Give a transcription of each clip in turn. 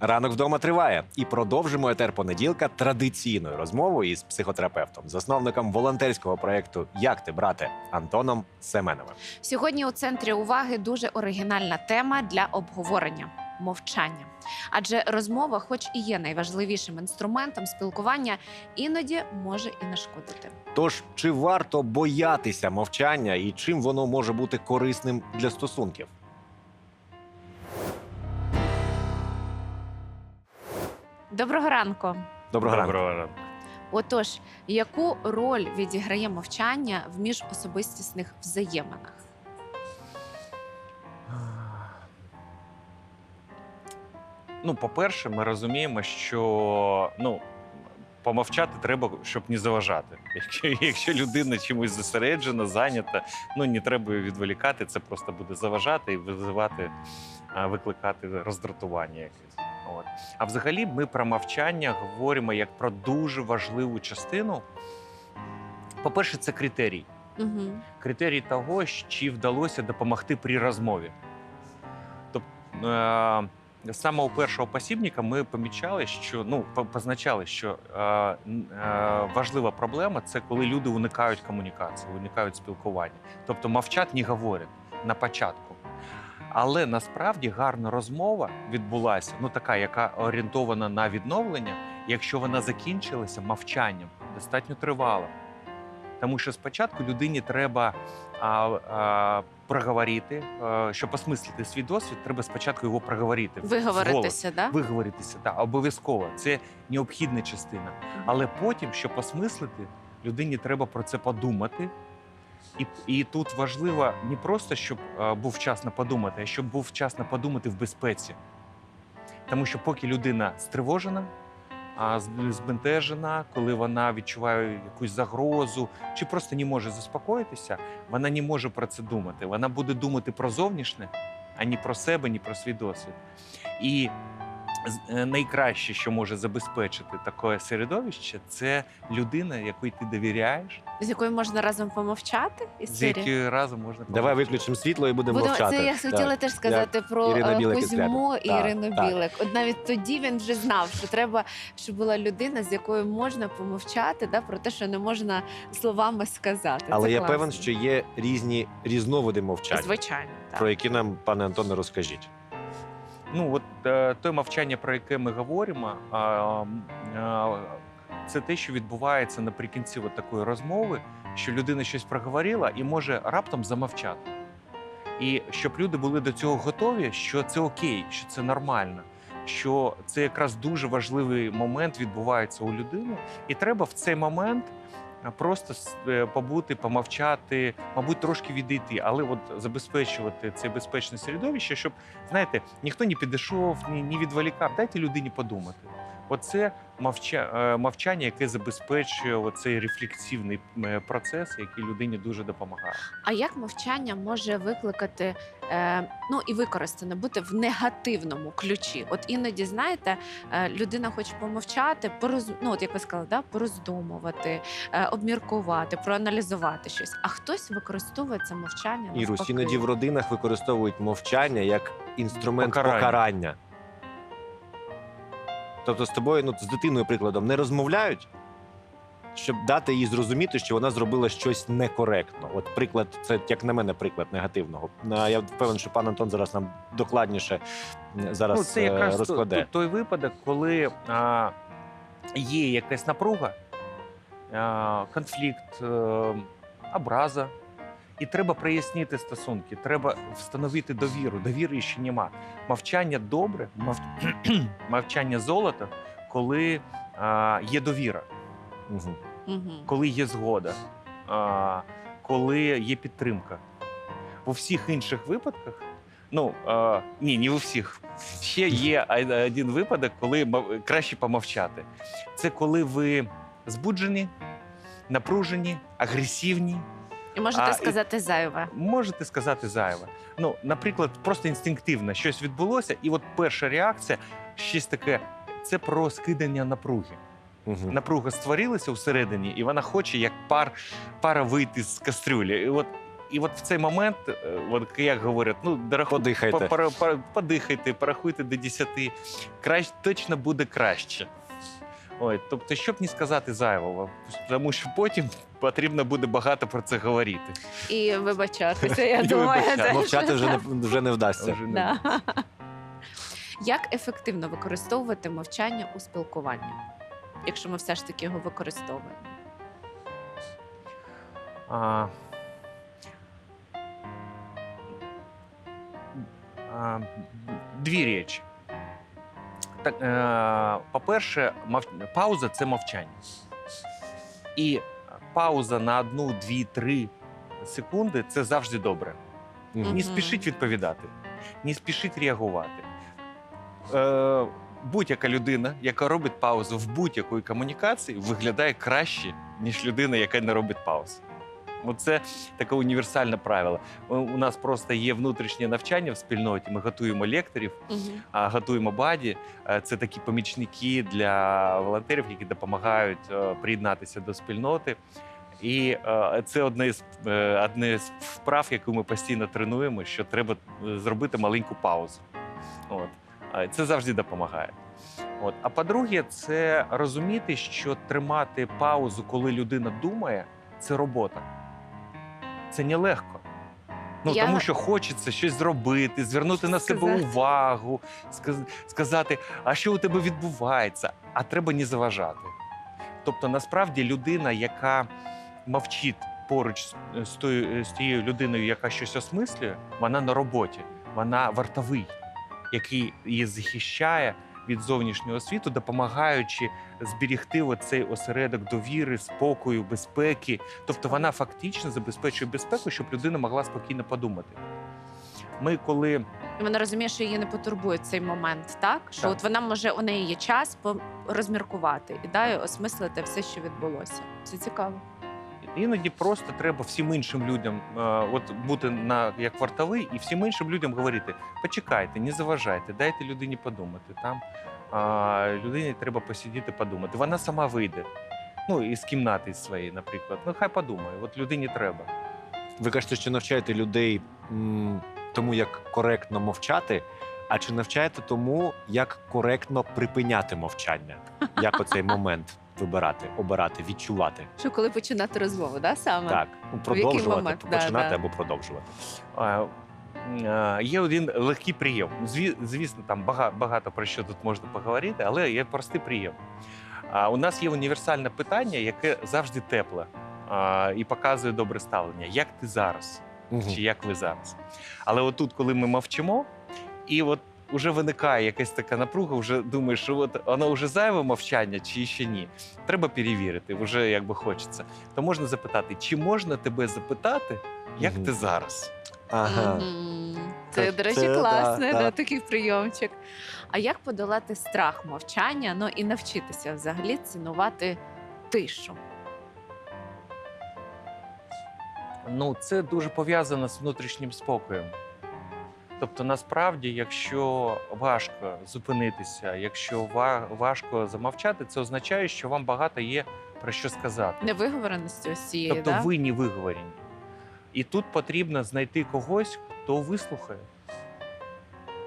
Ранок вдома триває і продовжимо етер понеділка традиційною розмовою із психотерапевтом, засновником волонтерського проєкту Як ти брате Антоном Семеновим. Сьогодні у центрі уваги дуже оригінальна тема для обговорення мовчання. Адже розмова, хоч і є найважливішим інструментом спілкування, іноді може і нашкодити. Тож чи варто боятися мовчання і чим воно може бути корисним для стосунків? Доброго ранку. Доброго ранку. Доброго ранку. Отож, яку роль відіграє мовчання в міжособистісних взаєминах? Ну, по-перше, ми розуміємо, що ну, помовчати треба, щоб не заважати. Якщо, якщо людина чимось зосереджена, зайнята, ну не треба її відволікати, це просто буде заважати і визивати, викликати роздратування якесь. От. А взагалі ми про мовчання говоримо як про дуже важливу частину. По-перше, це критерій. Угу. критерій того, чи вдалося допомогти при розмові. Тобто е, з самого першого посібника ми помічали, що ну позначали, що е, е, важлива проблема це коли люди уникають комунікації, уникають спілкування. Тобто мовчать, не говорять на початку. Але насправді гарна розмова відбулася, ну така, яка орієнтована на відновлення, якщо вона закінчилася мовчанням, достатньо тривалим. Тому що спочатку людині треба а, а, проговорити, а, щоб осмислити свій досвід, треба спочатку його проговорити. Виговоритися, да? Виговоритися, так, обов'язково. Це необхідна частина. Але потім, щоб осмислити, людині треба про це подумати. І, і тут важливо не просто, щоб а, був вчасно подумати, а щоб був вчасно подумати в безпеці. Тому що поки людина стривожена, а, збентежена, коли вона відчуває якусь загрозу, чи просто не може заспокоїтися, вона не може про це думати. Вона буде думати про зовнішнє, а не про себе, ні про свій досвід. І е, найкраще, що може забезпечити таке середовище, це людина, якій ти довіряєш, З якою можна разом помовчати із з якою разом можна Давай виключимо світло і будемо Будемо- мовчати. це я хотіла Так. теж сказати про Ірина е, Білик із Кузьму Рябів. і Так, Ірину так. Білик. От навіть тоді він вже знав, що треба, щоб була людина, з якою можна помовчати, да, про те, що не можна словами сказати. Але Це я класно. певен, що є різні різновиди мовчання, звичайно так. про які нам, пане Антоне, розкажіть. Ну, от е, те мовчання, про яке ми говоримо, а, це те, що відбувається наприкінці от такої розмови, що людина щось проговорила і може раптом замовчати. І щоб люди були до цього готові, що це окей, що це нормально, що це якраз дуже важливий момент відбувається у людини, і треба в цей момент. Просто е, побути, помовчати, мабуть, трошки відійти, але от забезпечувати це безпечне середовище, щоб знаєте, ніхто не підійшов, ні, ні відволікав. Дайте людині подумати. Оце мовча, е, мовчання, яке забезпечує оцей рефлексивний е, процес, який людині дуже допомагає. А як мовчання може викликати, е, ну і використане бути в негативному ключі? От іноді, знаєте, е, людина хоче помовчати, пороз... ну, от як ви сказали, да, пороздумувати, е, обміркувати, проаналізувати щось. А хтось використовує це мовчання Ірусь, іноді в родинах використовують мовчання як інструмент Покарання. покарання. Тобто з тобою, ну з дитиною, прикладом, не розмовляють, щоб дати їй зрозуміти, що вона зробила щось некоректно. От приклад, це як на мене, приклад негативного. На- Я впевнений, що пан Антон зараз нам докладніше м, зараз ну, це е, якраз то- розкладе. то- той випадок, коли а, є якась напруга, а, конфлікт, е, образа. І треба прояснити стосунки, треба встановити довіру. Довіри ще нема. Мовчання добре, мов... мовчання золото, коли а, є довіра. Мгм. коли є згода, а, коли є підтримка. У всіх інших випадках, ну а, ні, не у всіх. Ще є один випадок, коли краще помовчати. Це коли ви збуджені, напружені, агресивні, І можете А, і- сказати зайве. можете сказати зайве. Ну, наприклад, просто інстинктивно щось відбулося, і от перша реакція щось таке. Це про скидання напруги. Мгм. напруга створилася всередині, і вона хоче, як пар, пара вийти з кастрюлі. І от і от в цей момент, е, от як говорять, ну дорого, Подихайте. по- пора- пора- подихайте, порахуйте до 10, краще точно буде краще. Ой, тобто, щоб не сказати зайвого, тому що потім потрібно буде багато про це говорити. І вибачатися, я І думаю. вибачатися. теж. Мовчати вже не вже не вдасться. Вже не Да. Як ефективно використовувати мовчання у спілкуванні, якщо ми все ж таки його використовуємо? А, а, дві речі. Так, е, по-перше, мов... пауза це мовчання. І пауза на одну, дві, три секунди це завжди добре. Мгм. Не спішіть відповідати, не спішіть реагувати. Е, будь-яка людина, яка робить паузу в будь-якої комунікації, виглядає краще, ніж людина, яка не робить пауз. Оце таке універсальне правило. У нас просто є внутрішнє навчання в спільноті. Ми готуємо лекторів, а, готуємо баді. Е, Це такі помічники для волонтерів, які допомагають е, приєднатися до спільноти. І е, це одне з одне з вправ, яку ми постійно тренуємо, що треба зробити маленьку паузу. От це завжди допомагає. От. А по-друге, це розуміти, що тримати паузу, коли людина думає, це робота. Це нелегко. Ну, Я- Тому що хочеться щось зробити, звернути на себе Сказати. увагу, сказ- сказати, а що у тебе відбувається, а треба не заважати. Тобто, насправді, людина, яка мовчить поруч з- з тою з тією людиною, яка щось осмислює, вона на роботі, вона вартовий, який її захищає від зовнішнього світу, допомагаючи зберігти оцей осередок довіри, спокою, безпеки. Тобто вона фактично забезпечує безпеку, щоб людина могла спокійно подумати. Ми коли Вона розуміє, що її не потурбує цей момент, так? Що Так. от вона може у неї є час розміркувати і далі осмислити все, що відбулося. Це цікаво. Іноді просто треба всім іншим людям е, от бути на як вартовий, і всім іншим людям говорити: почекайте, не заважайте, дайте людині подумати. Там а, людині треба посидіти, подумати. Вона сама вийде. Ну, із кімнати своєї, наприклад. Ну, хай подумає, от людині треба. Ви кажете, що навчаєте людей тому, як коректно мовчати. А чи навчаєте тому, як коректно припиняти мовчання? Як оцей момент вибирати, обирати, відчувати? Що коли починати розмову, да, саме? Так, ну, продовжувати, момент? Да, починати да. або продовжувати. А, е, Є один легкий прийом. Зві- Звісно, там багато, багато про що тут можна поговорити, але є простий прийом. А, У нас є універсальне питання, яке завжди тепле а, і показує добре ставлення. Як ти зараз? Мгм. Чи як ви зараз? Але отут, коли ми мовчимо, і от вже виникає якась така напруга, вже думаєш, що от воно вже зайве мовчання, чи ще ні. Треба перевірити, вже якби хочеться. То можна запитати, чи можна тебе запитати, як ти зараз? Ага. Це, Це- до речі, класний да. да, такий прийомчик. А як подолати страх мовчання, ну і навчитися взагалі цінувати тишу? Ну, це дуже пов'язано з внутрішнім спокоєм. Тобто, насправді, якщо важко зупинитися, якщо важко замовчати, це означає, що вам багато є про що сказати. Невиговореності ось цієї, Тобто да? ви не виговорені. І тут потрібно знайти когось, хто вислухає.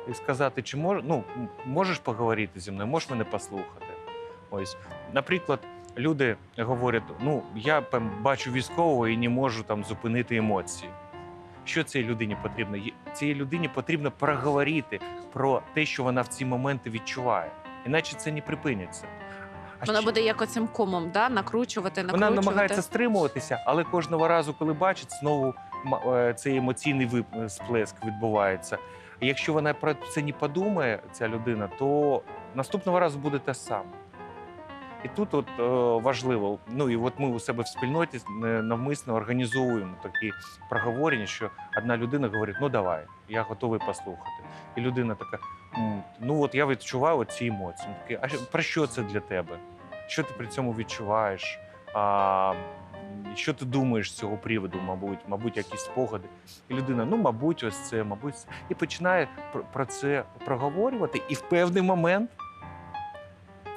І сказати, чи мож, ну, можеш поговорити зі мною, можеш мене послухати. Ось, наприклад, люди говорять: ну, я бачу військового і не можу там зупинити емоції. Що цій людині потрібно? Цій людині потрібно проговорити про те, що вона в ці моменти відчуває. Іначе це не припиниться. А Вона ще- буде як оцим комом, да? накручувати, вона намагається стримуватися, але кожного разу, коли бачить, знову е, цей емоційний вип- е, сплеск відбувається. Якщо вона про це не подумає, ця людина, то наступного разу буде те саме. І тут от е, важливо, ну і от ми у себе в спільноті е, навмисно організовуємо такі проговорення, що одна людина говорить: ну давай, я готовий послухати. І людина така: ну от я відчуваю ці емоції. Такий, а про що це для тебе? Що ти при цьому відчуваєш? А, що ти думаєш з цього приводу, мабуть, мабуть, якісь спогади. І людина, ну, мабуть, ось це, мабуть, це. і починає про це проговорювати, і в певний момент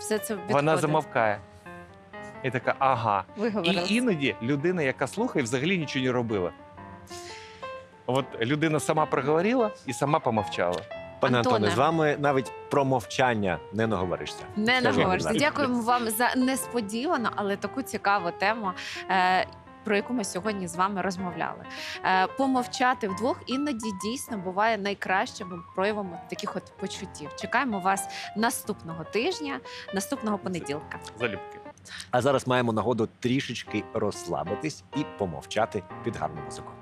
Все це вона замовкає. І така, ага. І іноді людина, яка слухає, взагалі нічого не робила. От людина сама проговорила і сама помовчала. Пане Антоне, Антоне. з вами навіть про мовчання не наговоришся. Не наговоришся. ласка. Дякуємо вам за несподівану, але таку цікаву тему. е, Про яку ми сьогодні з вами розмовляли. Е, помовчати вдвох іноді дійсно буває найкращим проявом таких от почуттів. Чекаємо вас наступного тижня, наступного понеділка. Залюбки. А зараз маємо нагоду трішечки розслабитись і помовчати під гарну музику.